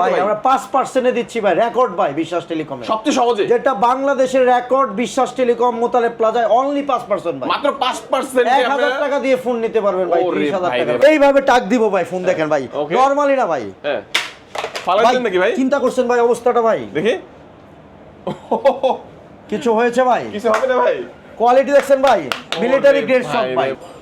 ভাই ভাই। আমরা পাঁচ পার্সেন্টে দিচ্ছি ভাই রেকর্ড ভাই বিশ্বাস টেলিকমে সবচেয়ে সহজে। যেটা বাংলাদেশের রেকর্ড বিশ্বাস টেলিকম মোতালে প্লাজায় অনলি পাঁচ পার্সেন্ট ভাই। মাত্র পাঁচ পার্সেন্ট এক হাজার টাকা দিয়ে ফোন নিতে পারবেন ভাই ত্রিশ হাজার টাকা। এইভাবে টাক দিব ভাই ফোন দেখেন ভাই. নর্মালি না ভাই। হ্যাঁ। নাকি ভাই? চিন্তা করছেন ভাই অবস্থাটা ভাই? দেখি। কিছু হয়েছে ভাই? কিছু হবে না ভাই? কোয়ালিটি দেখছেন ভাই? মিলিটারি গ্রেড সব ভাই ভাই।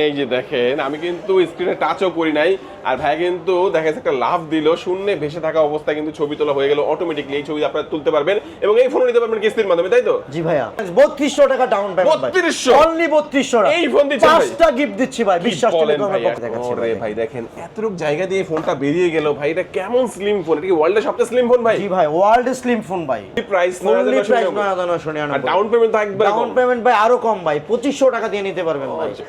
এই যে দেখেন আমি কিন্তু স্ক্রিনে টাচও করি নাই। আর ভাই কিন্তু দেখা যাচ্ছে একটা লাভ দিল শূন্যে ভেসে থাকা অবস্থায় কিন্তু ছবি তোলা হয়ে গেল অটোমেটিকলি এই ছবি আপনারা তুলতে পারবেন এবং এই ফোন নিতে পারবেন কিস্তির মাধ্যমে তাই তো? জি ভাইয়া। বত্রিশশো টাকা ডাউন পেমেন্ট 3200 অনলি বত্রিশশো টাকা। এই ফোন দিচ্ছেন ভাই? পাঁচটা গিফট দিচ্ছি ভাই বিশ্বাস টেলিকমের পক্ষ থেকে ওরে ভাই। দেখেন এতটুক জায়গা দিয়ে ফোনটা বেরিয়ে গেল ভাই এটা কেমন স্লিম ফোন এটা কি ওয়ার্ল্ডের সবচেয়ে স্লিম ফোন ভাই? জি ভাই ওয়ার্ল্ড স্লিম ফোন ভাই। প্রাইস অনলি প্রাইস নয় হাজার নয়শো আর ডাউন পেমেন্ট তো একবার ডাউন পেমেন্ট ভাই আরও কম ভাই পঁচিশশো টাকা দিয়ে নিতে পারবেন ভাই। আচ্ছা।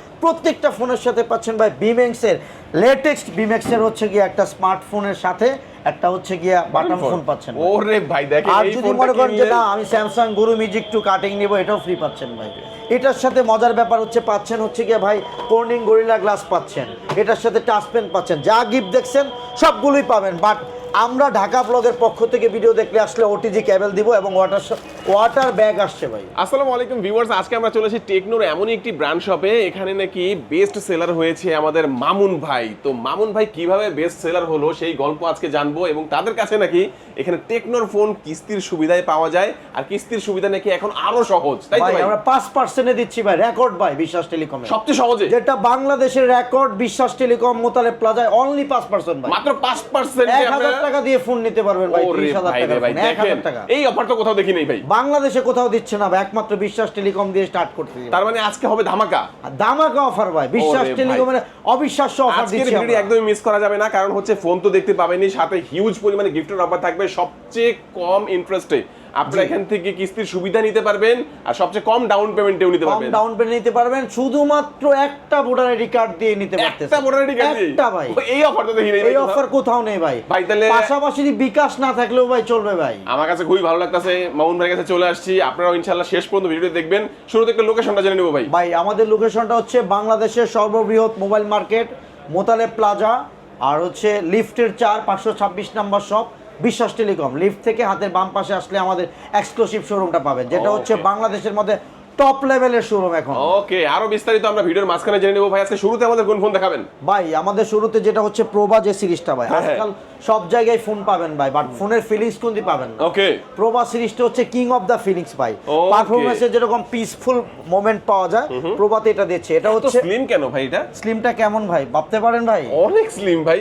প্রত্যেকটা ফোনের সাথে পাচ্ছেন ভাই বিমেক্স এর লেটেস্ট বিমেক্স এর হচ্ছে গিয়ে একটা স্মার্টফোনের সাথে একটা হচ্ছে গিয়ে বাটন ফোন পাচ্ছেন ওরে ভাই দেখেন আর যদি মনে করেন যে না আমি স্যামসাং গুরু মিউজিক টু কাটিং নিব এটাও ফ্রি পাচ্ছেন ভাই। এটার সাথে মজার ব্যাপার হচ্ছে পাচ্ছেন হচ্ছে গিয়ে ভাই কোর্নিং গরিলা গ্লাস পাচ্ছেন। এটার সাথে টাচ পেন পাচ্ছেন। যা গিফট দেখছেন সবগুলোই পাবেন। বাট আমরা ঢাকা ব্লগের পক্ষ থেকে ভিডিও দেখলে আসলে ওটিজি ক্যাবেল দিব এবং ওয়াটার ওয়াটার ব্যাগ আসছে ভাই। আসসালামু আলাইকুম ভিউয়ার্স আজকে আমরা চলে এসেছি টেকনোর এমনই একটি ব্র্যান্ড শপে এখানে নাকি বেস্ট সেলার হয়েছে আমাদের মামুন ভাই। তো মামুন ভাই কীভাবে বেস্ট সেলার হলো সেই গল্প আজকে জানব এবং তাদের কাছে নাকি এখানে টেকনোর ফোন কিস্তির সুবিধায় পাওয়া যায় আর কিস্তির সুবিধা নাকি এখন আরও সহজ তাই তো ভাই আমরা পাঁচ পার্সেন্টে দিচ্ছি ভাই রেকর্ড ভাই বিশ্বাস টেলিকমে সবচেয়ে সহজে? যেটা বাংলাদেশের রেকর্ড বিশ্বাস টেলিকম মোতালে প্লাজায় অনলি পাঁচ পার্সেন্ট ভাই। মাত্র পাঁচ পার্সেন্ট এক হাজার টাকা দিয়ে ফোন নিতে পারবেন ভাই ওরে ত্রিশ হাজার ভাই রে টাকা ভাই দেখেন টাকা। এই অফার তো কোথাও দেখি নেই ভাই। বাংলাদেশে কোথাও দিচ্ছে না একমাত্র বিশ্বাস টেলিকম দিয়ে স্টার্ট করতে তার মানে আজকে হবে ধামাকা? ধামাকা অফার ভাই বিশ্বাস টেলিকম মানে টেলিকমের অবিশ্বাস্য অফার দিচ্ছে আজকে ভিডিও একদমই মিস করা যাবে না কারণ হচ্ছে ফোন তো দেখতে পাবেনই সাথে হিউজ পরিমাণে গিফটের অফার থাকবে সবচেয়ে কম ইন্টারেস্টে আপনারা এখান থেকে কিস্তির সুবিধা নিতে পারবেন আর সবচেয়ে কম ডাউন পেমেন্টেও নিতে পারবেন। ডাউন পেমেন্ট নিতে পারবেন শুধুমাত্র একটা ভোটার আইডি কার্ড দিয়ে নিতে পারতেছেন। একটা ভোটার আইডি কার্ড একটা ভাই। এই অফারটা দেখি নাই এই অফার কোথাও। নেই ভাই। ভাই, তাহলে- পাশাপাশি বিকাশ না থাকলেও ভাই চলবে ভাই। আমার কাছে খুবই ভালো লাগতেছে মামুন ভাইয়ের কাছে চলে আসছি আপনারাও ইনশাআল্লাহ শেষ পর্যন্ত ভিডিও দেখবেন। শুরুতে একটা লোকেশনটা জেনে নেব ভাই। ভাই আমাদের লোকেশনটা হচ্ছে বাংলাদেশের সর্ববৃহৎ মোবাইল মার্কেট মোতালে প্লাজা আর হচ্ছে লিফটের চার পাঁচশো ছাব্বিশ number shop Biswas telecom lift থেকে হাতের বাম পাশে আসলে আমাদের এক্সক্লুসিভ শোরুমটা পাবেন যেটা হচ্ছে বাংলাদেশের মধ্যে টপ লেভেলের শোরুম এখন। ওকে আরও বিস্তারিত আমরা ভিডিওর মাঝখানে জেনে নেব ভাই আজকে শুরুতে আমাদের কোন ফোন দেখাবেন? ভাই আমাদের শুরুতে যেটা হচ্ছে প্রভা যে সিরিজটা ভাই হ্যাঁ, হ্যাঁ। আজকাল সব জায়গায় ফোন পাবেন ভাই বাট ফোনের ফিলিংস কিন্তু পাবেন না। ওকে প্রভা সিরিজটা হচ্ছে কিং অফ দা ফিলিংস ভাই। Okay. পারফরমেন্সে যেরকম পিসফুল মোমেন্ট পাওয়া যায় প্রভাতে এটা দিচ্ছে। এটা হচ্ছে স্লিম কেন ভাই এটা? স্লিমটা কেমন ভাই ভাবতে পারেন ভাই? অনেক স্লিম ভাই।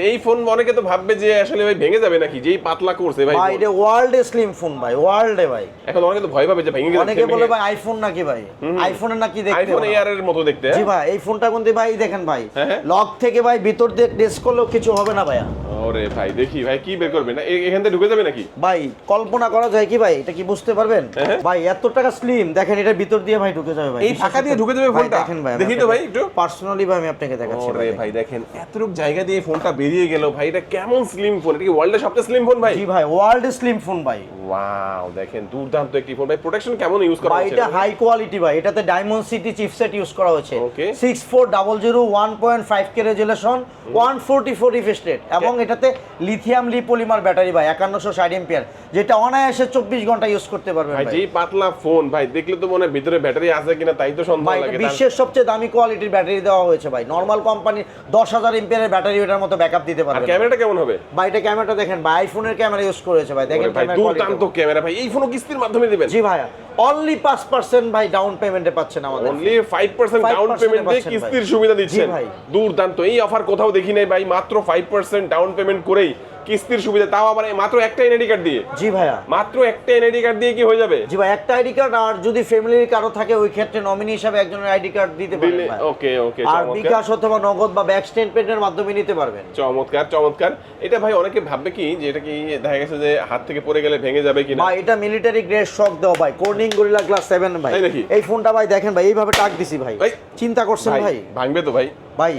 এই ফোন অনেকে তো ভাববে যে আসলে ভাই ভেঙে যাবে নাকি? যেই পাতলা করছে ভাই ভাই। এটা ওয়ার্ল্ডে স্লিম ফোন ভাই ওয়ার্ল্ডে ভাই। এখন অনেকে তো ভয় পাবে যে ভেঙে গেছে অনেকে বলে ভাই আইফোন নাকি ভাই? আইফোনের নাকি দেখতে আইফোন এয়ার এর মতো দেখতে জি হ্যাঁ? ভাই এই ফোনটা কিন্তু ভাই দেখেন ভাই হ্যাঁ, হ্যাঁ। লক থেকে ভাই ভিতর দিয়ে টেস্ট করলেও কিছু হবে না ভাইয়া। ওরে ভাই দেখি ভাই কি বের করবে না এখান থেকে ঢুকে যাবে নাকি? ভাই কল্পনা করা যায় কি ভাই? এটা কি বুঝতে পারবেন? হ্যাঁ। ভাই এত টাকা স্লিম দেখেন এটা ভিতর দিয়ে ভাই ঢুকে যাবে ভাই। এই ফাঁকা দিয়ে ঢুকে যাবে ফোনটা? দেখেন ভাই দেখি তো ভাই একটু। পার্সোনালি ভাই আমি আপনাকে দেখাচ্ছি ওরে ভাই দেখেন। এতটুক জায়গা দিয়ে ফোনটা বেরিয়ে গেল ভাই এটা কেমন স্লিম ফোন এটা কি ওয়ার্ল্ডের সবচেয়ে স্লিম ফোন ভাই? জি ভাই ওয়ার্ল্ড স্লিম ফোন ভাই। ওয়াও দেখেন দুর্দান্ত একটি ফোন ভাই। প্রোটেকশন কেমন ইউজ করা ভাই এটা হাই কোয়ালিটি ভাই এটাতে ডায়মন্ড সিটি চিপসেট ইউজ করা হয়েছে। Okay. Six four double zero one point five K resolution one forty four refresh rate এবং এটাতে লিথিয়াম লিপোলিমার ব্যাটারি ভাই একান্নশো ষাট এম্পিয়ার যেটা অনায়াসে চব্বিশ ঘণ্টা ইউজ করতে পারবেন ভাই যেই পাতলা ফোন ভাই দেখলে তো মনে ভিতরে ব্যাটারি আছে কিনা তাই তো সন্দেহ ভাই লাগে। বিশ্বের সবচেয়ে দামি কোয়ালিটির ব্যাটারি দেওয়া হয়েছে ভাই। নর্মাল কোম্পানি দশ হাজার এম্পিয়ারের ব্যাটারি এটার মতো ব্যাকআপ দিতে পারবে ক্যামেরাটা কেমন হবে? ভাই এটা ক্যামেরাটা দেখেন ভাই আইফোনের ক্যামেরা ইউজ করেছে ভাই। দেখেন ভাই দুর্দান্ত ক্যামেরা ভাই এই ফোনও কিস্তির মাধ্যমে দিবেন? জি ভাইয়া। অনলি পাঁচ পার্সেন্ট ভাই ডাউন পেমেন্টে পাচ্ছেন আমাদের অনলি 5% ডাউন 5% পেমেন্ট কিস্তির সুবিধা দিচ্ছেন। দুর্দান্ত। এই অফার কোথাও দেখি নাই ভাই মাত্র ফাইভ পার্সেন্ট ডাউন পেমেন্ট করেই কিস্তির সুবিধা তাও আবার মাত্র একটা এনআইডি কার্ড দিয়ে। জি ভাইয়া। মাত্র একটা এনআইডি কার্ড দিয়ে কি হয়ে যাবে? জি ভাই একটা আইডি কার্ড আর যদি ফ্যামিলির কারও থাকে ওই ক্ষেত্রে নমিনি হিসাবে একজনের আইডি কার্ড দিতে ভাই। ওকে ওকে আর বিকাশ অথবা নগদ বা ব্যাক স্টেটমেন্টের মাধ্যমে নিতে পারবেন। চমৎকার চমৎকার। এটা ভাই অনেকে ভাববে কি যে এটা কি দেখা গেছে যে হাত থেকে পড়ে গেলে ভেঙে যাবে কিনা? ভাই এটা মিলিটারি গ্রেড শক দেওয়া ভাই। কোর্নিং গরিলা ক্লাস সেভেন ভাই। তাই এই ফোনটা ভাই দেখেন ভাই এইভাবে টাক দিছি ভাই। চিন্তা করছেন ভাই? ভাঙবে তো ভাই। ভাই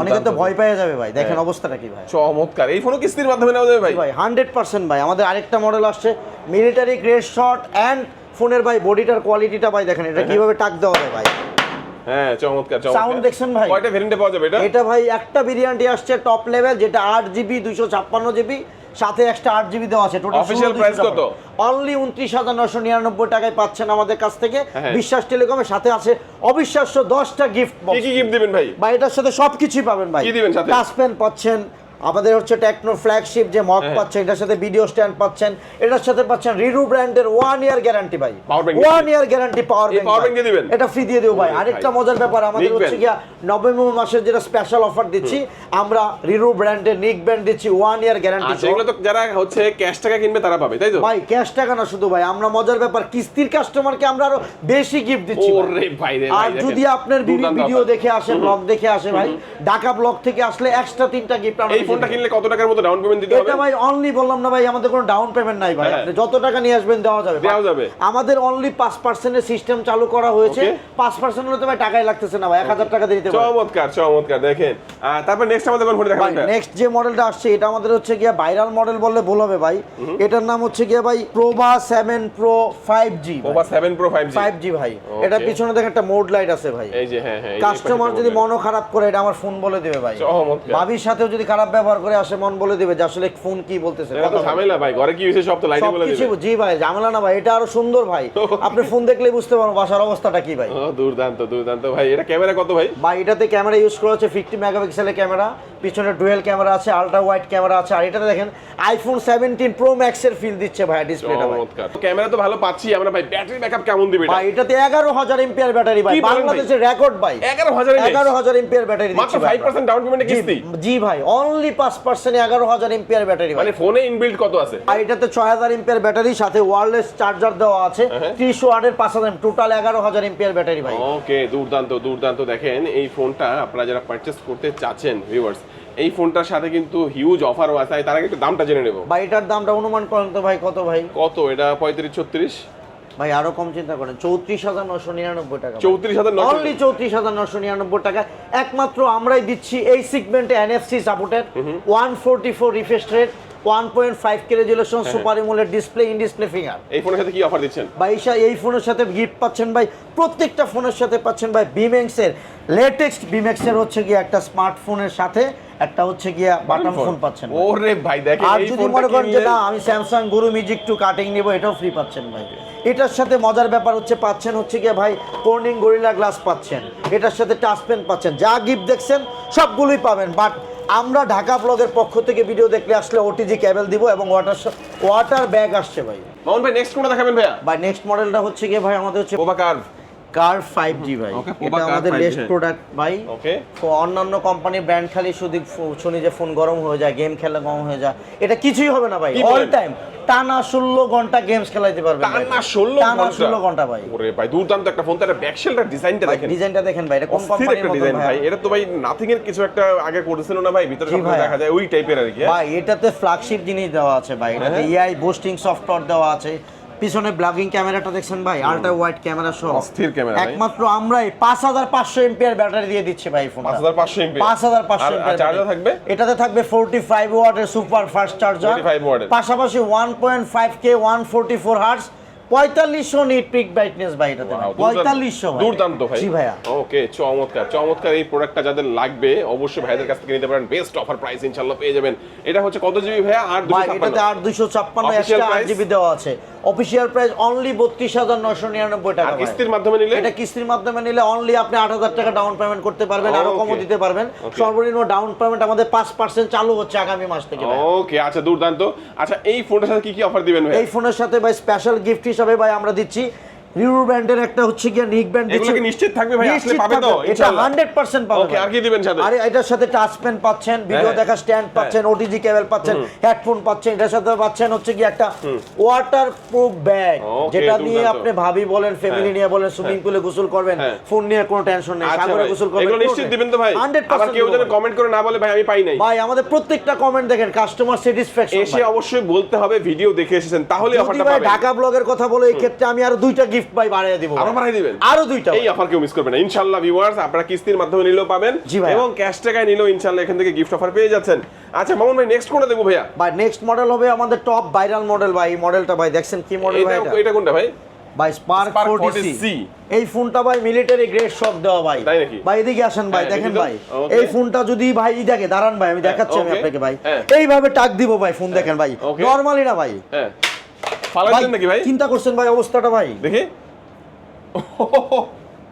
অনেকে তো ভয় পেয়ে যাবে ভাই। দেখেন হ্যাঁ। অবস্থাটা কি ভাই। চমৎকার। এই ফোনও কিস্তির মাধ্যমে নেওয়া যাবে ভাই? ভাই হান্ড্রেড পার্সেন্ট ভাই। আমাদের আরেকটা মডেল আসছে মিলিটারি গ্রেড শট অ্যান্ড ফোনের ভাই বডিটার কোয়ালিটিটা ভাই দেখেন এটা কীভাবে টাক দেওয়া যায় ভাই। হ্যাঁ চমৎকার Sound দেখছেন ভাই? কয়টা ভেরিয়েন্টে পাওয়া যাবে এটা? এটা ভাই একটা ভেরিয়েন্টই আসছে টপ লেভেল যেটা আট জিবি দুইশো ছাপ্পান্ন জিবি সাথে একটা আট জিবি দেওয়া আছে টোটাল অফিসিয়াল প্রাইস কত? অনলি উনত্রিশ হাজার নশো নিরানব্বই টাকায় পাচ্ছেন আমাদের কাছ থেকে হ্যাঁ। বিশ্বাস টেলিকমের সাথে আছে অবিশ্বাস্য দশটা গিফট কি কি গিফট দিবেন ভাই ভাই এটার সাথে সবকিছুই পাবেন ভাই কি দিবেন সাথে? টাচ পেন পাচ্ছেন আমাদের হচ্ছে টেকনো ফ্ল্যাগশিপ যে মক হ্যাঁ। পাচ্ছেন এটার সাথে ভিডিও স্ট্যান্ড পাচ্ছেন এটার সাথে পাচ্ছেন রিরু ব্র্যান্ডের ওয়ান ইয়ার গ্যারান্টি ভাই। One year guarantee power power bank দিয়ে দিবেন? এটা ফ্রি দিয়ে দেবো ভাই। আরেকটা মজার ব্যাপার আমাদের হচ্ছে। গিয়া নভেম্বর মাসের যেটা স্পেশাল অফার দিচ্ছি আমরা রিরু ব্র্যান্ডের নিক ব্র্যান্ড দিচ্ছি ওয়ান ইয়ার গ্যারান্টি এগুলো তো যারা হচ্ছে ক্যাশ টাকা কিনবে তারা পাবে তাই তো? ভাই ক্যাশ টাকা না শুধু ভাই আমরা মজার ব্যাপার কিস্তির কাস্টমারকে আমরা আরও বেশি গিফট দিচ্ছি। ওরে ভাই রে আর যদি আপনার ভিডিও দেখে আসে ব্লগ দেখে আসে ভাই ঢাকা ব্লগ থেকে আসলে এক্সট্রা তিনটা গিফট আমরা ফোনটা কিনলে কত টাকার মতো ডাউন পেমেন্ট দিতে হবে? এটা ভাই অনলি বললাম না ভাই আমাদের কোনো ডাউন পেমেন্ট নাই ভাই। হ্যাঁ। আপনি যত টাকা নিয়ে আসবেন দেওয়া যাবে। দেওয়া যাবে। আমাদের অনলি পাঁচ পার্সেন্টের সিস্টেম চালু করা হয়েছে। Okay. পাঁচ পার্সেন্ট হলে তো ভাই টাকাই লাগতেছে না ভাই এক হাজার টাকা দিতে পারবেন চমৎকার চমৎকার দেখেন। তারপর নেক্সট আমাদের কোন ফোন দেখাবেন ভাই? নেক্সট যে মডেলটা আসছে এটা আমাদের হচ্ছে গিয়া ভাইরাল মডেল বললে ভুল হবে ভাই। এটার নাম হচ্ছে গিয়া ভাই Pova seven pro five G ওপা 7 Pro 5G five G ভাই। এটা পিছনে দেখে একটা মোড লাইট আছে ভাই। এই যে হ্যাঁ হ্যাঁ কাস্টমার যদি মনও খারাপ করে এটা আমার ফোন বলে দিবে ভাই। চমৎকার। ভাবির সাথেও যদি খারাপ ব্যবহার করে আসে মন বলে দিবে যে আসলে ফোন কি বলতেছে ঝামেলা ভাই ঘরে কি হয়েছে সব তো লাইটে বলে দিবে। জি ভাই ঝামেলা না ভাই এটা আরও সুন্দর ভাই। আপনি ফোন দেখলেই বুঝতে পারবেন বাসার অবস্থাটা কি ভাই। দুর্দান্ত দুর্দান্ত ভাই এটা ক্যামেরা কত ভাই? ভাই এটাতে ক্যামেরা ইউজ করা হচ্ছে ফিফটি মেগাপিক্সেলের ক্যামেরা। পিছনে ডুয়েল ক্যামেরা আছে আলট্রা ওয়াইড ক্যামেরা আছে আর এটাতে দেখেন আইফোন সেভেন্টিন প্রো ম্যাক্স এর ফিল দিচ্ছে ভাই ডিসপ্লেটা ভাই। ক্যামেরা তো ভালো পাচ্ছি আমরা ভাই ব্যাটারি ব্যাকআপ কেমন দিবে ভাই এটাতে এগারো হাজার এমপিআর ব্যাটারি ভাই? বাংলাদেশের রেকর্ড ভাই। 11,000 mAh? এগারো হাজার এমপিআর ব্যাটারি মাত্র 5% ডাউন পেমেন্টে কিস্তি? জি ভাই অনলি পাঁচ পার্সেন্ট এগারো হাজার এমপিআর ব্যাটারি মানে ফোনে ইনবিল্ড কত আছে? আর এটাতে ছয় হাজার এমপিআর ব্যাটারি সাথে ওয়ারলেস চার্জার দেওয়া আছে। হ্যাঁ। ত্রিশ ওয়াটের পাঁচ হাজার টোটাল এগারো হাজার এমপিআর ব্যাটারি ভাই। ওকে দুর্দান্ত দুর্দান্ত। দেখেন এই ফোনটা আপনারা যারা পারচেস করতে চাচ্ছেন ভিউয়ার্স এই ফোনটার সাথে কিন্তু হিউজ অফারও আছে তার আগে একটু দামটা জেনে নেব। ভাই এটার দামটা অনুমান করেন তো ভাই কত ভাই? কত? এটা পঁয়ত্রিশ ছত্রিশ? ভাই আরও কম চিন্তা করেন চৌত্রিশ হাজার নশো নিরানব্বই টাকা চৌত্রিশ হাজার অনলি চৌত্রিশ হাজার নশো নিরানব্বই টাকা। একমাত্র আমরাই দিচ্ছি এই সিগমেন্টে NFC supported one forty four refresh rate one point five K resolution হ্যাঁ। সুপার ইমোলের ডিসপ্লে ইন ডিসপ্লে ফিঙ্গার। এই ফোনের সাথে কি অফার দিচ্ছেন? ভাই এই ফোনের সাথে গিফট পাচ্ছেন ভাই প্রত্যেকটা ফোনের সাথে পাচ্ছেন ভাই বিমেক্সের লেটেস্ট বিমেক্সের হচ্ছে গিয়ে একটা স্মার্টফোনের সাথে একটা হচ্ছে গিয়া বাটন ফোন পাচ্ছেন ওরে ভাই দেখেন আর যদি মনে করেন যে না আমি স্যামসাং গুরু মিউজিক টু কাটিং নিব এটাও ফ্রি পাচ্ছেন ভাই। এটার সাথে মজার ব্যাপার হচ্ছে পাচ্ছেন হচ্ছে গিয়ে ভাই কোর্নিং গরিলা গ্লাস পাচ্ছেন। এটার সাথে টাচ পেন পাচ্ছেন। যা গিফট দেখছেন সবগুলোই পাবেন বাট আমরা ঢাকা ব্লগের পক্ষ থেকে ভিডিও দেখলে আসলে ওটিজি ক্যাবেল দিব এবং ওয়াটার ওয়াটার ব্যাগ আসছে ভাই। মামুন ভাই নেক্সট মডেল দেখাবেন ভাইয়া? ভাই নেক্সট মডেলটা হচ্ছে গিয়ে ভাই আমাদের হচ্ছে ওবা কার্ভ কার ফাইভ জি ভাই? এটা আমাদের 5G, লেস্ট হ্যাঁ। প্রোডাক্ট ভাই। অন্যান্য কোম্পানির ব্র্যান্ড খালি শুধু শুনি যে ফোন গরম হয়ে যায় গেম খেলা গরম হয়ে যায়। এটা কিছুই হবে না ভাই অল টাইম টানা ষোলো ঘণ্টা গেমস খেলাইতে পারবেন ভাই। টানা 16 টানা? ষোলো ঘণ্টা ভাই। ওরে ভাই দুর্দান্ত একটা ফোন তার ব্যাকশেলটার ডিজাইনটা দেখেন। ডিজাইনটা দেখেন ভাই এটা কোন কোম্পানির ডিজাইন ভাই? এটা তো ভাই নাথিং এর কিছু একটা আগে করেছিল না ভাই ভিতরে সব দেখা যায়। ওই টাইপের আর কি হ্যাঁ? ভাই এটাতে ফ্ল্যাগশিপ জিনিস দেওয়া আছে ভাই। এটাতে। এআই বুস্টিং সফটওয়্যার দেওয়া আছে। পিছনে ব্লগিং ক্যামেরাটা দেখছেন ভাই? আল্ট্রা ওয়াইড ক্যামেরা সহ। অস্থির ভাই। একমাত্র আমরাই পাঁচ হাজার পাঁচশো এমপিআর ব্যাটারি দিয়ে দিচ্ছি ভাই ফোন 5500 এমপি পাঁচ হাজার পাঁচশো আর চার্জার থাকবে? এটাতে থাকবে ফোরটি ফাইভ ওয়াটের সুপার ফাস্ট চার্জার 45 ওয়াটের। পাশাপাশি one point five K one forty four hertz পঁয়তাল্লিশশো নিট পিক ব্রাইটনেস ভাই এটাতে দুর্দান্ত- পঁয়তাল্লিশশো দুর্দান্ত ভাই। জি ভাইয়া। ওকে চমৎকার চমৎকার এই প্রোডাক্টটা যাদের লাগবে অবশ্যই ভাইদের কাছ থেকে নিতে পারেন। বেস্ট অফার প্রাইস ইনশাআল্লাহ পেয়ে যাবেন। এটা হচ্ছে কত জিবি ভাইয়া? আর ভাই এটাতে আর দুইশো ছাপ্পান্ন আট? জিবি দেওয়া আছে। অফিসিয়াল প্রাইস অনলি বত্রিশ হাজার নশো নিরানব্বই টাকা কিস্তির মাধ্যমে নিলে? এটা কিস্তির মাধ্যমে নিলে অনলি আপনি আট হাজার টাকা ডাউন পেমেন্ট করতে পারবেন আরও কমও দিতে পারবেন। সর্বনিম্ন ডাউন পেমেন্ট আমাদের পাঁচ পার্সেন্ট চালু হচ্ছে আগামী মাস থেকে ওকে আচ্ছা দুর্দান্ত। আচ্ছা এই ফোনের সাথে কি কি অফার দিবেন ভাই এই ফোনের সাথে ভাই স্পেশাল গিফট হিসাবে ভাই আমরা দিচ্ছি রিউর ব্র্যান্ডের একটা হচ্ছে গিয়ে নিক ব্র্যান্ড এগুলো কি নিশ্চিত থাকবে ভাই? আসলে পাবে তো? এটা 100% পাবে ভাই। আর কি দিবেন সাথে? আরে এটার সাথে টাচ পেন পাচ্ছেন ভিডিও হ্যাঁ। দেখা স্ট্যান্ড পাচ্ছেন ওটিজি কেবল পাচ্ছেন হেডফোন পাচ্ছেন এটার সাথে পাচ্ছেন হচ্ছে কি একটা ওয়াটার প্রুফ ব্যাগ যেটা নিয়ে আপনি ভাবি বলেন ফ্যামিলি হ্যাঁ। নিয়ে বলেন সুইমিং পুলে গোসল করবেন হ্যাঁ। ফোন নিয়ে কোনো টেনশন নেই আচ্ছা সাগরে গোসল করবেন এগুলো নিশ্চিত। দিবেন তো ভাই 100% আবার কেউ যেন কমেন্ট করে না বলে ভাই আমি পাই নাই ভাই আমাদের প্রত্যেকটা কমেন্ট দেখেন কাস্টমার স্যাটিসফ্যাকশন এসে অবশ্যই বলতে হবে ভিডিও দেখে এসেছেন তাহলে অফারটা পাবেন ঢাকা ব্লগের কথা বলে এই ক্ষেত্রে আমি আর দুইটা গিফট ভাই বাড়িয়ে দিব আরও বাড়াই দিবেন? আরও দুইটা এই অফার কেউ মিস করবেন না। ইনশাআল্লাহ ভিউয়ার্স আপনারা কিস্তির মাধ্যমে নিলেও পাবেন। এবং ক্যাশ টাকায় নিলেও ইনশাআল্লাহ এখান থেকে গিফট অফার পেয়ে যাচ্ছেন। আচ্ছা মামুন ভাই নেক্সট কোনটা দেবো ভাইয়া? ভাই নেক্সট মডেল হবে আমাদের টপ ভাইরাল মডেল ভাই। এই মডেলটা ভাই দেখছেন কি মডেল ভাই এটা? এটা কোনটা ভাই? ভাই স্পার্ক 40 40C সি এই ফোনটা ভাই মিলিটারি গ্রেড শক দেওয়া ভাই। ভাই এদিকে আসেন ভাই হ্যাঁ, দেখেন ভাই। এই ফোনটা যদি ভাই দেখে দাঁড়ান ভাই আমি দেখাচ্ছি আমি আপনাকে ভাই। হ্যাঁ। এইভাবে টাক দিব ভাই ফোন দেখেন ভাই. নরমালি না ভাই। হ্যাঁ। নাকি ভাই? চিন্তা করছেন ভাই অবস্থাটা ভাই। দেখি।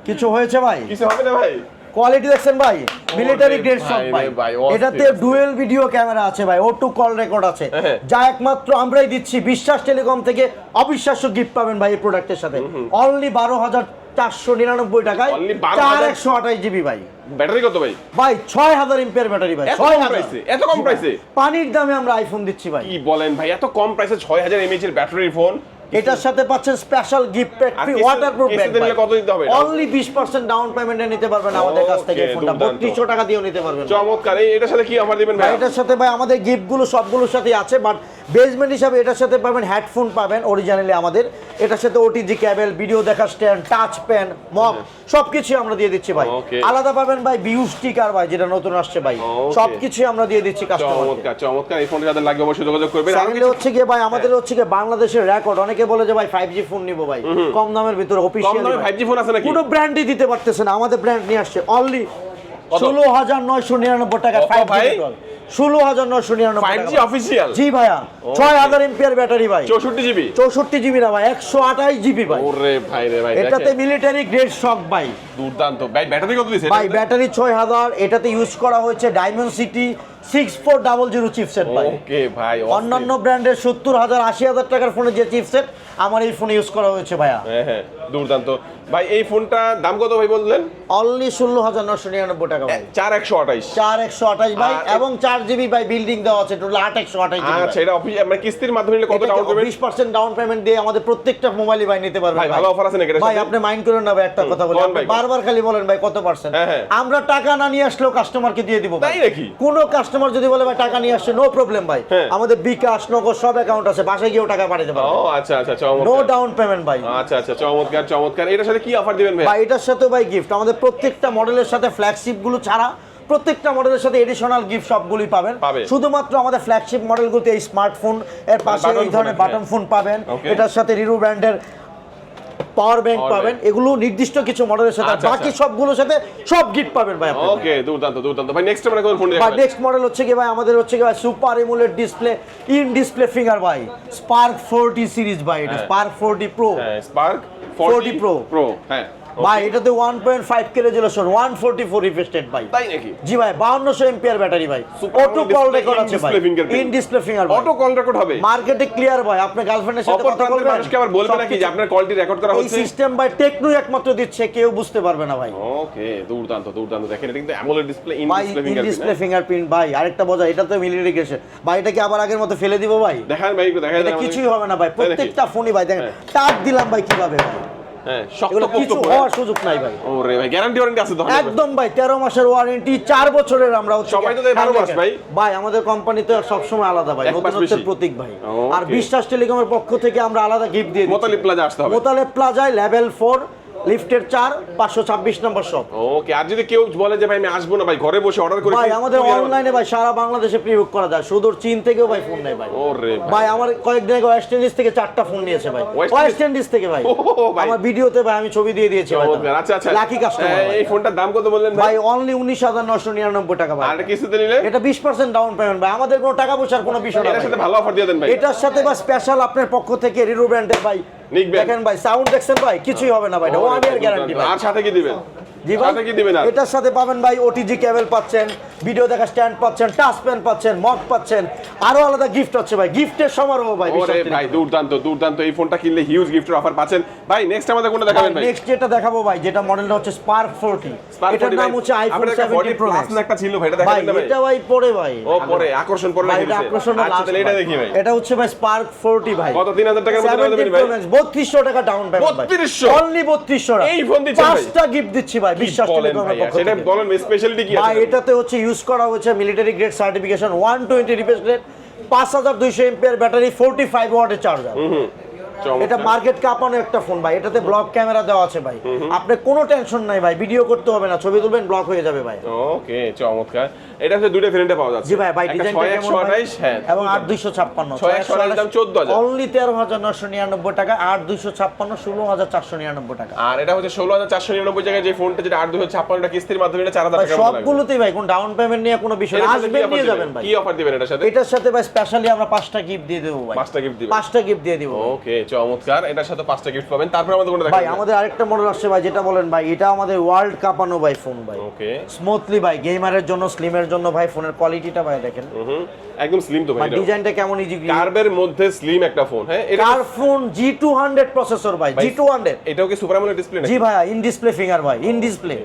কিছু হয়েছে ভাই? কিছু হবে না ভাই? কোয়ালিটি দেখছেন ভাই? মিলিটারি গ্রেড সব ভাই এটাতে ডুয়েল ভিডিও ক্যামেরা আছে ভাই ও টু কল রেকর্ড আছে। হ্যাঁ। যা একমাত্র আমরাই দিচ্ছি। বিশ্বাস টেলিকম থেকে অবিশ্বাস্য গিফট পাবেন ভাই এই প্রোডাক্টের সাথে। অনলি বারো হাজার চারশো নিরানব্বই টাকায় চার একশো আঠাশ জিবি ভাই। ব্যাটারি কত ভাই? ভাই ছয় হাজার এম্পিয়ার ব্যাটারি ভাই ছয় হাজার। এত কম প্রাইসে? পানির দামে আমরা আইফোন দিচ্ছি ভাই। কি বলেন ভাই এত কম প্রাইসে ছয় হাজার এমএইচ এর ব্যাটারি ফোন? এটার সাথে পাচ্ছেন স্পেশাল গিফট আর ফ্রি ওয়াটারপ্রুফ ব্যাগ দিলে কত দিতে হবে? অনলি 20% ডাউন পেমেন্টে নিতে পারবেন আমাদের কাছ থেকে ফোনটা। 3200 টাকা দিয়েও নিতে পারবেন চমৎকার। এই এটার সাথে কি অফার দিবেন ভাই? এটার সাথে ভাই আমাদের গিফটগুলো সবগুলোর সাথে আছে বাট বেসমেন্ট হিসাবে এটার সাথে পাবেন হেডফোন পাবেন অরিজিনালি আমাদের। এটার সাথে ওটিজি ক্যাবেল ভিডিও দেখার স্ট্যান্ড টাচ পেন মগ সবকিছু আমরা দিয়ে দিচ্ছি ভাই। আলাদা পাবেন ভাই বিউ স্টিকার ভাই যেটা নতুন আসছে ভাই. সবকিছু আমরা দিয়ে দিচ্ছি চমৎকার চমৎকার এই ফোনটা যাদের লাগবে অবশ্যই যোগাযোগ করবেন। সেকেন্ডলি হচ্ছে গিয়ে ভাই আমাদের হচ্ছে গিয়ে বাংলাদেশের রেকর্ড অনেকে বলে যে ভাই 5G ফোন নিব ভাই। কম দামের ভিতরে কম অফিসিয়ালি দামে 5G ফোন আছে নাকি? কোনো ব্র্যান্ডই দিতে পারতেছে না। আমাদের ব্র্যান্ড নিয়ে আসছে। অনলি? ষোলো হাজার নয়শো নিরানব্বই টাকা ফাইভ ভাই? ষোলো হাজার নয়শো নিরানব্বই 5G অফিসিয়াল জি ভাইয়া ছয় হাজার এমপিআর ব্যাটারি ভাই। চৌষট্টি জিবি? চৌষট্টি জিবি না ভাই একশো আঠাশ জিবি ভাই। ওরে ভাই রে ভাই এটাতে মিলিটারি গ্রেড শক ভাই। দুর্দান্ত। ভাই ব্যাটারি কত দিয়েছে? ভাই ব্যাটারি ছয় হাজার এটাতে ইউজ করা হয়েছে Dimensity six four double zero chipset ভাই। ওকে ভাই অন্যান্য ব্র্যান্ডের সত্তর হাজার আশি হাজার টাকার ফোনে যে চিপসেট আমার এই ফোনে ইউজ করা হয়েছে ভাইয়া। হ্যাঁ হ্যাঁ দুর্দান্ত। ভাই এই ফোনটা দাম কত ভাই বললেন? অনলি ষোলো হাজার নশো নিরানব্বই টাকা ভাই। চার একশো আঠাইশ। চার একশো আঠাশ ভাই এবং চার জিবি ভাই বিল্ডিং দেওয়া আছে টোটাল আট একশো আঠাশ আচ্ছা এটা অফিস আমরা কিস্তির মাধ্যমে নিলে কত ডাউন করবেন? বিশ পার্সেন্ট ডাউন পেমেন্ট দিয়ে আমাদের প্রত্যেকটা মোবাইলই ভাই নিতে পারবেন ভাই, ভালো offer আছে নাকি ভাই আপনি মাইন্ড করেন না ভাই একটা কথা বলি। বারবার খালি বলেন ভাই কত পার্সেন্ট হ্যাঁ, হ্যাঁ। আমরা টাকা না নিয়ে আসলেও কাস্টমারকে দিয়ে দিব ভাই। তাই নাকি? কোনো কাস্টমার যদি বলে ভাই টাকা নিয়ে আসছে নো প্রবলেম ভাই। হ্যাঁ। আমাদের বিকাশ নগদ সব অ্যাকাউন্ট আছে বাসায় গিয়েও টাকা পাঠাতে ও পারবে আচ্ছা আচ্ছা নো ডাউন পেমেন্ট ভাই। আচ্ছা আচ্ছা চমৎকার চমৎকার। এটার সাথে কি অফার দিবেন ভাই বা এটার সাথে ভাই গিফট আমাদের প্রত্যেকটা মডেলের সাথে ফ্ল্যাগশিপগুলো ছাড়া প্রত্যেকটা মডেলের সাথে এডিশনাল গিফট সবগুলোই পাবেন। শুধুমাত্র আমাদের ফ্ল্যাগশিপ মডেলগুলোতে এই স্মার্টফোন এর পাশে button এই ধরনের বাটন। ফোন পাবেন। এটার সাথে রিরু ব্র্যান্ডের পাওয়ার ব্যাংক পাবেন এগুলো নির্দিষ্ট কিছু মডেলের সাথে আচ্ছা, বাকি সবগুলো সবগুলোর সাথে সব গিট পাবেন ভাই আপনি ওকে দুর্দান্ত দুর্দান্ত। ভাই নেক্সট মডেল কোন ফোন ভাই নেক্সট মডেল হচ্ছে কি ভাই? আমাদের হচ্ছে কি ভাই super AMOLED display in display finger ভাই। স্পার্ক ফোরটি সিরিজ ভাই এটা। স্পার্ক ফোরটি প্রো হ্যাঁ স্পার্ক 40 প্রো প্রো হ্যাঁ। ভাই। এটাতে one point five K resolution one forty four refreshed ভাই তাই নাকি? জি ভাই বাউন্নশো এম্পিয়ার ব্যাটারি ভাই। অটো কল রেকর্ড আছে ভাই। In display finger auto call record হবে। মার্কেটে ক্লিয়ার ভাই আপনি গার্লফ্রেন্ডের সাথে কথা বলবেন? মানুষকে আবার বলবে নাকি যে আপনার কলটি রেকর্ড করা এই হচ্ছে? সিস্টেম ভাই টেকনো একমাত্র দিচ্ছে কেউ বুঝতে পারবে না ভাই। ওকে দুর্দান্ত দুর্দান্ত। দেখেন এটা কিন্তু অ্যামোলেড ডিসপ্লে ইন ভাই display in fingerprint display fingerprint ভাই আরেকটা বোঝা এটা তো মিলিটারি গেছে ভাই এটা কি আবার আগের মতো ফেলে দিব ভাই? দেখান ভাই দেখাই এটা কিছুই হবে না ভাই প্রত্যেকটা ফোনই ভাই দেখেন হ্যাঁ। টাচ দিলাম ভাই কীভাবে ভাই। হ্যাঁ শক্ত এগুলো পোক্ত কিছু হওয়ার সুযোগ নাই ভাই। ওরে ভাই গ্যারান্টি ওয়ারেন্টি আছে তো একদম ভাই তেরো মাসের ওয়ারেন্টি চার বছরের আমরা সবাই তো ভাই। ভাই আমাদের কোম্পানি তো সবসময় আলাদা ভাই নতুনত্বের প্রতীক ভাই। আর বিশ্বাস টেলিকমের পক্ষ থেকে আমরা আলাদা গিফট দিয়ে মোতালে প্লাজা আসতে হবে। মোতালেব প্লাজায় লেভেল ফোর লিফটের চার পাঁচশো ছাব্বিশ নম্বর শপ ওকে আর যদি কেউ বলে যে ভাই আমি আসব না ভাই ঘরে বসে অর্ডার করে ভাই আমাদের অনলাইনে ভাই সারা বাংলাদেশে প্রি বুক করা যায়। সুদূর চীন থেকেও ভাই ফোন নেই ভাই। ওরে ভাই। আমার কয়েকদিন আগে ওয়েস্ট ইন্ডিজ থেকে চারটা ফোন নিয়েছে ভাই। ওয়েস্ট ইন্ডিজ থেকে ভাই। আমার ভিডিওতে ভাই আমি ছবি দিয়ে দিয়েছি ভাই। আচ্ছা আচ্ছা। লাকি কাস্টমার এই ফোনটার দাম কত বললেন ভাই? অনলি উনিশ হাজার নশো নিরানব্বই টাকা ভাই। আর কিস্তিতে নিলে? এটা বিশ পার্সেন্ট ডাউন পেমেন্ট ভাই। আমাদের কোনো টাকা পয়সার কোনো বিষয় না এটার সাথে ভালো অফার দিয়ে দেন ভাই। এটার সাথে বা স্পেশাল আপনার পক্ষ থেকে রিরু ব্র্যান্ডের ভাই। দেখেন ভাই সাউন্ড দেখছেন ভাই কিছুই হবে না ভাই ওয়ান ইয়ার গ্যারান্টি আর সাথে কি দিবেন? জি ভাই। কি দিবেন এটার সাথে পাবেন ভাই ওটিজি কেবল পাচ্ছেন ভিডিও দেখা স্ট্যান্ড পাচ্ছেন টাচ পেন পাচ্ছেন মগ পাচ্ছেন আরও আলাদা গিফট হচ্ছে ভাই গিফটের সমারোহ ভাই ওরে ভাই দুর্দান্ত দুর্দান্ত এই ফোনটা কিনলে হিউজ গিফটের অফার পাচ্ছেন। ভাই নেক্সট আমাদের কোনটা দেখাবেন ভাই নেক্সট যেটা দেখাবো ভাই যেটা মডেলটা হচ্ছে স্পার্ক 40 এটার নাম হচ্ছে আইফোন একটা 40 17 প্রো ম্যাক্স একটা ছিল ভাই, এটা দেখাবেন ভাই? এটা ভাই পরে ভাই। ও পরে আকর্ষণ ভাই এটা আকর্ষণ আচ্ছা তাহলে এটা দেখি ভাই। এটা হচ্ছে ভাই স্পার্ক 40 ভাই। কত 3000 টাকার মধ্যে দেওয়া ভাই? 3200 টাকা ডাউন পেমেন্ট ভাই। 3200 অনলি 3200 টাকা। এই ফোন দিচ্ছেন ভাই? পাঁচটা গিফট দিচ্ছি ভাই বিশ্বাস সেটা বলেন স্পেশালিটি কি আছে? এটাতে হচ্ছে ইউজ করা হচ্ছে military grade certification one twenty রিপেস grade পাঁচ হাজার দুইশো এমপিয়ার ব্যাটারি ফোর্টি ফাইভ ওয়াটের চার্জার। এটা মার্কেট কাঁপানো একটা ফোন ভাই এটাতে ব্লক ক্যামেরা দেওয়া আছে ভাই। আপনি কোনো টেনশন নাই ভাই ভিডিও করতে হবে না ছবি তুলবেন ব্লক হয়ে যাবে ভাই। ওকে চমৎকার। এটা হচ্ছে দুটো ভেরিয়েন্টে পাওয়া যাচ্ছে। জি ভাই ভাই একটা ডিজাইনটা কেমন হ্যাঁ। এবং আট দুইশো ছাপ্পান্ন। ছয় একশো আঠাইশ দাম 14,000 অনলি তেরো হাজার নশো নিরানব্বই টাকা আট দুইশো ছাপ্পান্ন ষোলো হাজার চারশো নিরানব্বই টাকা। আর এটা হচ্ছে ষোলো হাজার চারশো নিরানব্বই জায়গায় যে ফোনটা যেটা আট দুশো ছাপ্পান্নটা কিস্তির মাধ্যমে এটা চার হাজার ভাই টাকা মতো সবগুলোতেই ভাই কোন ডাউন পেমেন্ট নিয়ে কোনো বিষয় আসবেন নিয়ে যাবেন ভাই। কি অফার দিবেন এটার সাথে? এটার সাথে ভাই স্পেশালি আমরা পাঁচটা গিফট দিয়ে দেবো ভাই। পাঁচটা গিফট দিবেন। পাঁচটা গিফট দিয়ে দিব ওকে চমৎকার। এটার সাথে পাঁচটা গিফট পাবেন। তারপর আমাদের কোনটা ভাই আমাদের আরেকটা মডেল আসছে ভাই যেটা বলেন ভাই এটা আমাদের ওয়ার্ল্ড কাঁপানো ভাই ফোন ভাই। ওকে স্মুথলি ভাই গেমারের জন্য স্লিমের জন্য ভাই ফোনের কোয়ালিটিটা ভাই দেখেন। একদম স্লিম তো ভাই ডিজাইনটা কেমন ইজি কার্বের মধ্যে স্লিম একটা ফোন হ্যাঁ? এটা কার phone G two hundred processor ভাই জি টু হান্ড্রেড এটাও কি সুপার আমোলেড ডিসপ্লে জি ভাই ইন ডিসপ্লে ফিঙ্গার ভাই ইন ডিসপ্লে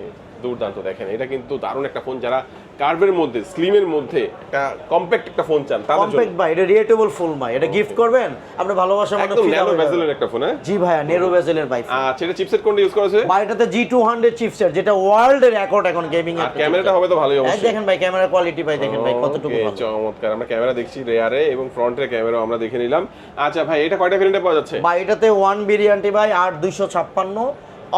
দুর্দান্ত দেখেন। এটা কিন্তু দারুণ একটা ফোন যারা কার্ভের মধ্যে স্লিমের মধ্যে একটা কম্প্যাক্ট একটা ফোন চান তাদের জন্য। কম্প্যাক্ট ভাই এটা রিয়েটেবল ফুল ভাই। এটা গিফট করবেন আপনি ভালোবাসা মানে একদম ন্যানো ভেজেলের একটা ফোন হ্যাঁ? জি ভাইয়া নেরো ভেজেলের ভাই আচ্ছা এটা চিপসেট কোনটা ইউজ করেছে ভাই এটাতে জি টু হান্ড্রেড চিপসেট যেটা ওয়ার্ল্ড এর রেকর্ড এখন গেমিং আর এর ক্যামেরাটা হবে তো ভালোই অবশ্যই। দেখেন ভাই ক্যামেরা কোয়ালিটি ভাই দেখেন ভাই কতটুকু ভালো। চমৎকার। আমরা ক্যামেরা দেখছি রেয়ারে এবং ফ্রন্টের ক্যামেরাও আমরা দেখে নিলাম। আচ্ছা ভাই এটা কয়টা ভেরিয়েন্টে পাওয়া যাচ্ছে? ভাই এটাতে ওয়ান বিরিয়ানি ভাই দুইশো ছাপ্পান্ন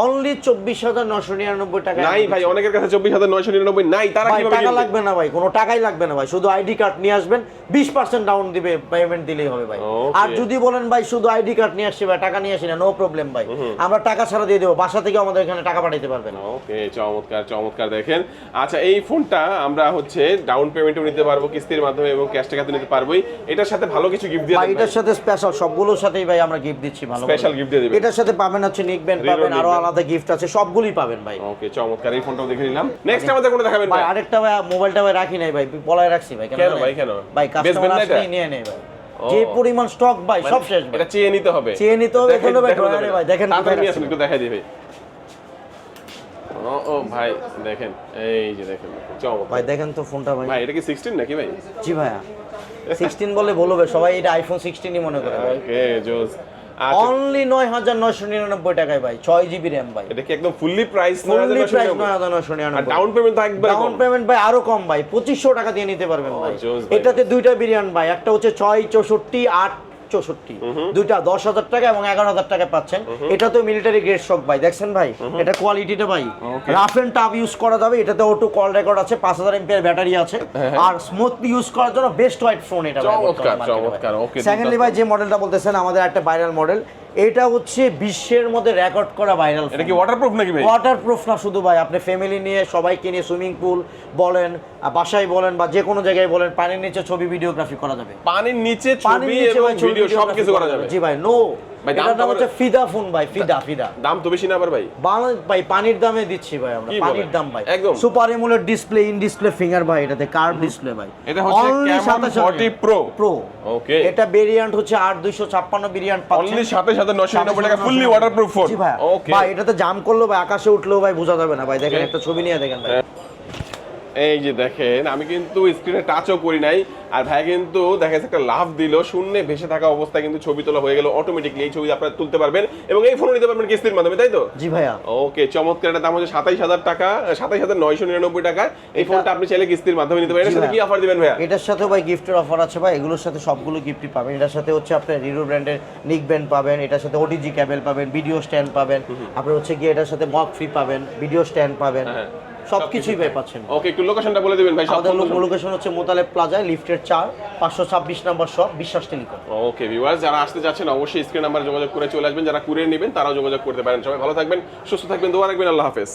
অনলি চব্বিশ হাজার নশো নিরানব্বই টাকা নাই ভাই অনেকের কাছে চব্বিশ হাজার নয়শো নিরানব্বই নাই তারা টাকা লাগবে না ভাই কোনো টাকাই লাগবে না ভাই শুধু আইডি কার্ড নিয়ে আসবেন বিশ পার্সেন্ট ডাউন দিবে পেমেন্ট দিলেই হবে ভাই। আর যদি বলেন ভাই শুধু আইডি কার্ড নিয়ে আসছি ভাই টাকা নিয়ে আসি না নো প্রবলেম ভাই। আমরা টাকা ছাড়া দিয়ে দেবো বাসা থেকে আমাদের এখানে টাকা পাঠাইতে পারবেন। ওকে চমৎকার চমৎকার দেখেন। আচ্ছা এই ফোনটা আমরা হচ্ছে ডাউন পেমেন্টও নিতে পারব কিস্তির মাধ্যমে এবং ক্যাশ টাকাতে নিতে পারবোই। এটার সাথে ভালো কিছু গিফট দিয়ে এটার সাথে স্পেশাল সবগুলোর সাথেই ভাই আমরা গিফট দিচ্ছি ভালো Special gift দিয়ে দিবেন। এটার সাথে পাবেন হচ্ছে নিক ব্যান্ড Reload পাবেন আরও। আলাদা গিফট আছে সবগুলোই পাবেন ভাই। ওকে চমৎকার এই ফোনটাও দেখে নিলাম। নেক্সট আমাদের কোনটা দেখাবেন ভাই ভাই? আরেকটা ভাই মোবাইলটা ভাই রাখি নাই ভাই বলাই রাখছি ভাই কেন ভাই, কেন? ভাই কাস্টমার? আসলেই নিয়ে নেই ভাই। যে পরিমাণ স্টক ভাই সব শেষ এটা চেয়ে নিতে হবে। চেয়ে নিতে হবে, দেখেন- এখানে ভাই না। ভাই, দেখেন একটু দেখাই দিবে ও ও ভাই দেখেন এই যে দেখেন চমৎকার। ভাই দেখেন তো ফোনটা ভাই। ভাই এটা কি সিক্সটিন নাকি ভাই? জি ভাইয়া। সিক্সটিন বলে বলবে সবাই এটা আইফোন সিক্সটিনই মনে করে ভাই। ওকে জোস। অনলি নয় হাজার নয়শো নিরানব্বই টাকায় ভাই ছয় জিবি র্যাম ভাই। এটা কি একদম ফুললি প্রাইস ফুললি প্রাইস নয় হাজার নয়শো আর নিরানব্বই ডাউন পেমেন্ট একবার ডাউন পেমেন্ট ভাই আরও কম ভাই পঁচিশশো টাকা দিয়ে নিতে পারবেন ভাই। ভাই। এটাতে দুইটা বিরিয়ানি ভাই একটা হচ্ছে ছয় চৌষট্টি আট চৌষট্টি। দুইটা দশ হাজার টাকা এবং এগারো হাজার টাকা পাচ্ছেন। এটা তো মিলিটারি গ্রেড শক ভাই দেখছেন ভাই? এটা কোয়ালিটিটা ভাই। রাফ এন্ড টাফ ইউজ করা যাবে এটাতে অটো কল রেকর্ড আছে পাঁচ হাজার এমপিআর ব্যাটারি আছে। আর স্মুথ ইউজ করার জন্য বেস্ট হোয়াইট ফোন এটা হ্যাঁ, সেকেন্ডলি ভাই। যে মডেলটা বলতেছেন আমাদের একটা ভাইরাল মডেল এটা হচ্ছে বিশ্বের মধ্যে রেকর্ড করা ভাইরাল এটা কি ওয়াটারপ্রুফ নাকি ভাই? ওয়াটারপ্রুফ না শুধু ভাই আপনি ফ্যামিলি নিয়ে সবাইকে নিয়ে সুইমিং পুল বলেন বাসায় বলেন বা যে কোনো জায়গায় বলেন পানির নিচে ছবি ভিডিওগ্রাফি করা যাবে। পানির নিচে ছবি এবং ভিডিও সবকিছু করা যাবে। জি ভাই নো ভাই, দাম এটার হচ্ছে ফিদা ফোন ভাই ফিদা ফিদা। দাম তো বেশি না আবার ভাই। বাংলা ভাই পানির দামে দিচ্ছি ভাই আমরা পানির দাম ভাই। একদম? Super AMOLED display in display finger ভাই এটাতে কার্ভ ডিসপ্লে ভাই। এটা হচ্ছে Camon 40 Pro প্রো। ওকে। এটা ভেরিয়েন্ট হচ্ছে আট দুইশো ছাপ্পান্ন ভেরিয়েন্ট পাচ্ছেন অনলি সাথে সাথে নশো নিরানব্বই টাকা ফুললি ওয়াটারপ্রুফ ফোন জি ভাই। ওকে ভাই এটাতে জাম করলেও ভাই আকাশে উঠলেও ভাই বোঝা যাবে না ভাই। দেখেন একটা ছবি নিয়ে দেখেন ভাই। এই যে দেখেন আমি কিন্তু স্ক্রিনে টাচও করি নাই। আর ভাই কিন্তু দেখা যাচ্ছে একটা লাভ দিল শূন্যে ভেসে থাকা অবস্থায় কিন্তু ছবি তোলা হয়ে গেল অটোমেটিকলি এই ছবি আপনারা তুলতে পারবেন এবং এই ফোন নিতে পারবেন কিস্তির মাধ্যমে তাই তো? জি ভাইয়া। ওকে চমৎকার একটা দাম হচ্ছে সাতাইশ হাজার টাকা সাতাইশ হাজার নয়শো নিরানব্বই টাকা। এই ফোনটা আপনি চাইলে কিস্তির মাধ্যমে নিতে পারেন? এর সাথে কি অফার দিবেন ভাইয়া? এটার সাথে ভাই গিফটের অফার আছে ভাই এগুলোর সাথে সবগুলো গিফটই পাবেন। এটার সাথে হচ্ছে আপনার রিরো ব্র্যান্ডের নিক ব্যান্ড পাবেন এটার সাথে ওটিজি ক্যাবেল পাবেন ভিডিও স্ট্যান্ড পাবেন। আপনার হচ্ছে গিয়ে এটার সাথে মক ফ্রি পাবেন ভিডিও স্ট্যান্ড পাবেন। হ্যাঁ। সবকিছুই ভাই পাচ্ছেন। ওকে একটু লোকেশনটা বলে দিবেন ভাই আমাদের লোকেশন হচ্ছে মোতালেব প্লাজায় লিফটের চার পাঁচশো ছাব্বিশ number shop Biswas telecom. Okay viewers যারা আসতে যাচ্ছেন অবশ্যই স্ক্রিন নাম্বার যোগাযোগ করে চলে আসবেন। যারা কুরিয়ার নেবেন তারাও যোগাযোগ করতে পারেন। সবাই ভালো থাকবেন সুস্থ থাকবেন দোয়া রাখবেন আল্লাহ হাফেজ।